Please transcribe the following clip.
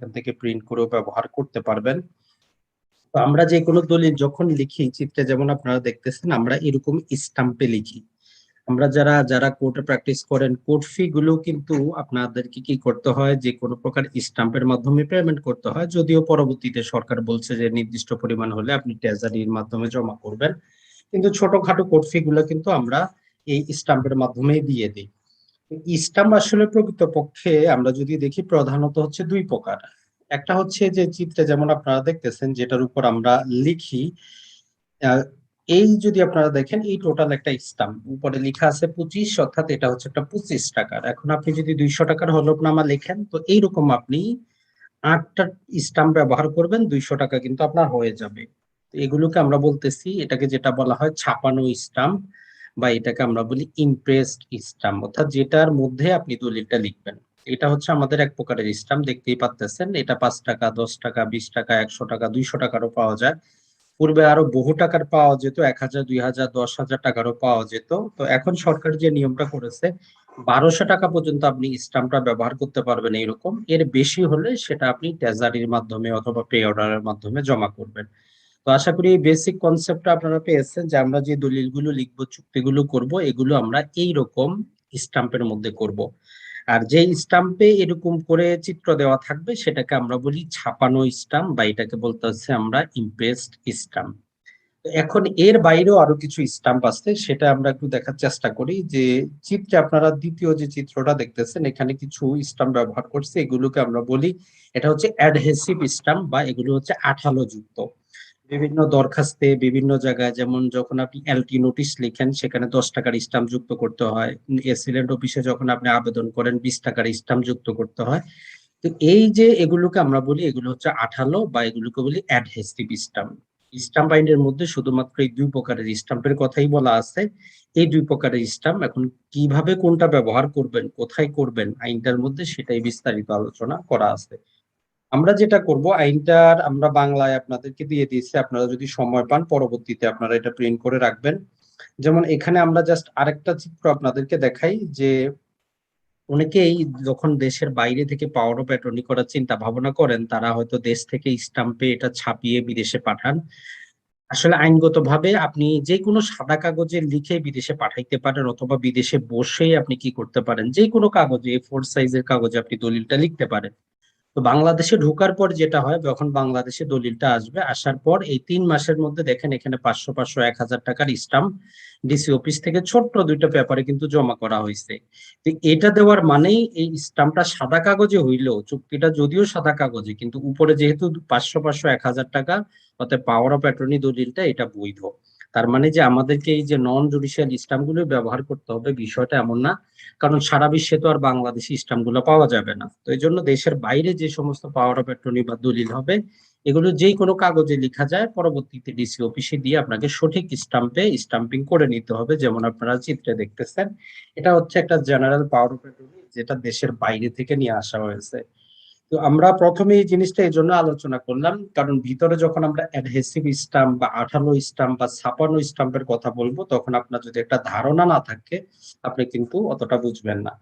এখান থেকে প্রিন্ট করেও ব্যবহার করতে পারবেন। তো আমরা যে কোনো দলিল যখন লিখি, চিত্রে যেমন আপনারা দেখতেছেন, আমরা এরকম স্টাম্পে লিখি। আমরা যারা যারা কোর্টে প্র্যাকটিস করেন কোর্ট ফি গুলো কিন্তু আপনাদেরকে কি করতে হয়? যে কোনো প্রকার স্টাম্পের মাধ্যমে পেমেন্ট করতে হয়। যদিও পরবর্তীতে সরকার বলছে যে নির্দিষ্ট পরিমাণ হলে আপনি ট্রেজারির মাধ্যমে জমা করবেন। কিন্তু ছোটখাটো কোর্ট ফি গুলো কিন্তু আমরা এই স্টাম্পের মাধ্যমে দিয়ে দিই। স্টাম্প আসলে প্রকৃতপক্ষে আমরা যদি দেখি প্রধানত হচ্ছে দুই প্রকার। একটা হচ্ছে যে চিত্রে যেমন আপনারা দেখতেছেন, যেটার উপর আমরা লিখি এই যদি আপনারা দেখেন, এই টোটাল একটা স্টাম্প উপরে লেখা আছে পঁচিশ, অর্থাৎ এটা হচ্ছে একটা পঁচিশ টাকার। এখন আপনি যদি দুইশো টাকার হলফনামা লেখেন, তো এইরকম আপনি আটটা স্টাম্প ব্যবহার করবেন, দুইশো টাকা কিন্তু আপনার হয়ে যাবে। এগুলোকে আমরা বলতেছি, এটাকে যেটা বলা হয় ছাপানো স্টাম্প বা এটাকে আমরা বলি ইমপ্রেসড স্টাম্প অর্থাৎ যেটার মধ্যে আপনি দলিলটা লিখবেন। এটা হচ্ছে আমাদের এক প্রকারের স্টাম্প দেখতেই পাচ্তেছেন এটা পাঁচ টাকা, দশ টাকা, বিশ টাকা, একশো টাকা, দুইশো টাকারও পাওয়া যায়। পূর্বে আরও বহু টাকার পাওয়া যেত, এক হাজার, দুই হাজার, দশ হাজার টাকারও পাওয়া যেত। তো এখন সরকার যে নিয়মটা করেছে, বারোশো টাকা পর্যন্ত আপনি স্টাম্পটা ব্যবহার করতে পারবেন এইরকম। এর বেশি হলে সেটা আপনি ট্রেজারির মাধ্যমে অথবা পে অর্ডারের মাধ্যমে জমা করবেন। তো আশা করি বেসিক কনসেপ্টটা আপনারা পেয়েছেন যে আমরা যে দলিলগুলো লিখব, চুক্তিগুলো করব, এগুলো আমরা এই রকম স্টাম্পের মধ্যে করব। আর যে স্টাম্পে এরকম করে চিত্র দেওয়া থাকবে, সেটাকে আমরা বলি ছাপানো স্টাম্প বা এটাকে বলতে হচ্ছে আমরা ইমপ্রেসড স্টাম্প এখন এর বাইরেও আরও কিছু স্টাম্প আছে, সেটা আমরা একটু দেখার চেষ্টা করি যে চিত্রে আপনারা দ্বিতীয় যে চিত্রটা দেখতেছেন, এখানে কিছু স্টাম্প ব্যবহার করছে, এগুলোকে আমরা বলি, এটা হচ্ছে অ্যাডহেসিভ স্টাম্প বা এগুলো হচ্ছে আঠালো যুক্ত। বিভিন্ন দরখাস্তে বিভিন্ন জায়গায়, যেমন যখন আপনি এলটি নোটিশ লিখেন, সেখানে দশ টাকার স্টাম্প যুক্ত করতে হয়। এসিলেন্ট অফিসে যখন আপনি আবেদন করেন, বিশ টাকার স্টাম্প যুক্ত করতে হয়। তো এই যে এগুলোকে আমরা বলি, এগুলো হচ্ছে আঠালো বা এগুলোকে বলি অ্যাডহেসিভ স্টাম্প স্টাম্প আইনের মধ্যে শুধুমাত্র এই দুই প্রকারের স্টাম্পের কথাই বলা আছে। এই দুই প্রকারের স্টাম্প এখন কীভাবে কোনটা ব্যবহার করবেন, কোথায় করবেন, আইনটার মধ্যে সেটাই বিস্তারিত আলোচনা করা আছে। আমরা যেটা করব, আইনটার আমরা বাংলায় আপনাদেরকে দিয়ে দিয়েছি, আপনারা যদি সময় পান পরবর্তীতে আপনারা এটা প্রিন্ট করে রাখবেন। যেমন এখানে আমরা জাস্ট আরেকটা চিত্র আপনাদেরকে দেখাই যে অনেকেই যখন দেশের বাইরে থেকে পাওয়ার অফ অ্যাটর্নি করার চিন্তা ভাবনা করেন, তারা হয়তো দেশ থেকে স্টাম্পে এটা ছাপিয়ে বিদেশে পাঠান। আসলে আইনগতভাবে আপনি যে কোনো সাদা কাগজে লিখে বিদেশে পাঠাইতে পারেন অথবা বিদেশে বসেই আপনি কি করতে পারেন, যে কোনো কাগজে ফোর সাইজের কাগজে আপনি দলিলটা লিখতে পারেন। তো বাংলাদেশে ঢোকার পর যেটা হয়, যখন বাংলাদেশে দলিলটা আসবে, আসার পর এই তিন মাসের মধ্যে দেখেন এখানে পাঁচশো পাঁচশো এক হাজার টাকার স্টাম্প ডিসি অফিস থেকে ছোট্ট দুইটা পেপারে কিন্তু জমা করা হয়েছে। তো এটা দেওয়ার মানেই এই স্টাম্পটা সাদা কাগজে হইলেও, চুক্তিটা যদিও সাদা কাগজে, কিন্তু উপরে যেহেতু পাঁচশো পাঁচশো এক হাজার টাকা অর্থাৎ পাওয়ার অফ অ্যাটর্নি দলিলটা এটা বৈধ। তার মানে যে আমাদেরকে এই যে নন জুডিশিয়াল স্টাম্পগুলো ব্যবহার করতে হবে, বিষয়টা এমন না। কারণ সারা বিশ্বে তো আর বাংলাদেশি গুলো পাওয়া যাবে না। তো এই জন্য দেশের বাইরে যে সমস্ত পাওয়ার অফ অ্যাটর্নি বা দলিল হবে, এগুলো যেই কোনো কাগজে লেখা যায়, পরবর্তীতে ডিসি অফিসে দিয়ে আপনাকে সঠিক স্টাম্পে স্টাম্পিং করে নিতে হবে, যেমন আপনারা চিত্রে দেখতেছেন। এটা হচ্ছে একটা জেনারেল পাওয়ার অফ অ্যাটর্নি যেটা দেশের বাইরে থেকে নিয়ে আসা হয়েছে। তো আমরা প্রথমে এই জিনিসটা এই জন্য আলোচনা করলাম, কারণ ভিতরে যখন আমরা অ্যাডহেসিভ স্টাম্প বা আঠালো স্টাম্প বা ছাপানো স্টাম্পের কথা বলব, তখন আপনার যদি একটা ধারণা না থাকে, আপনি কিন্তু অতটা বুঝবেন না।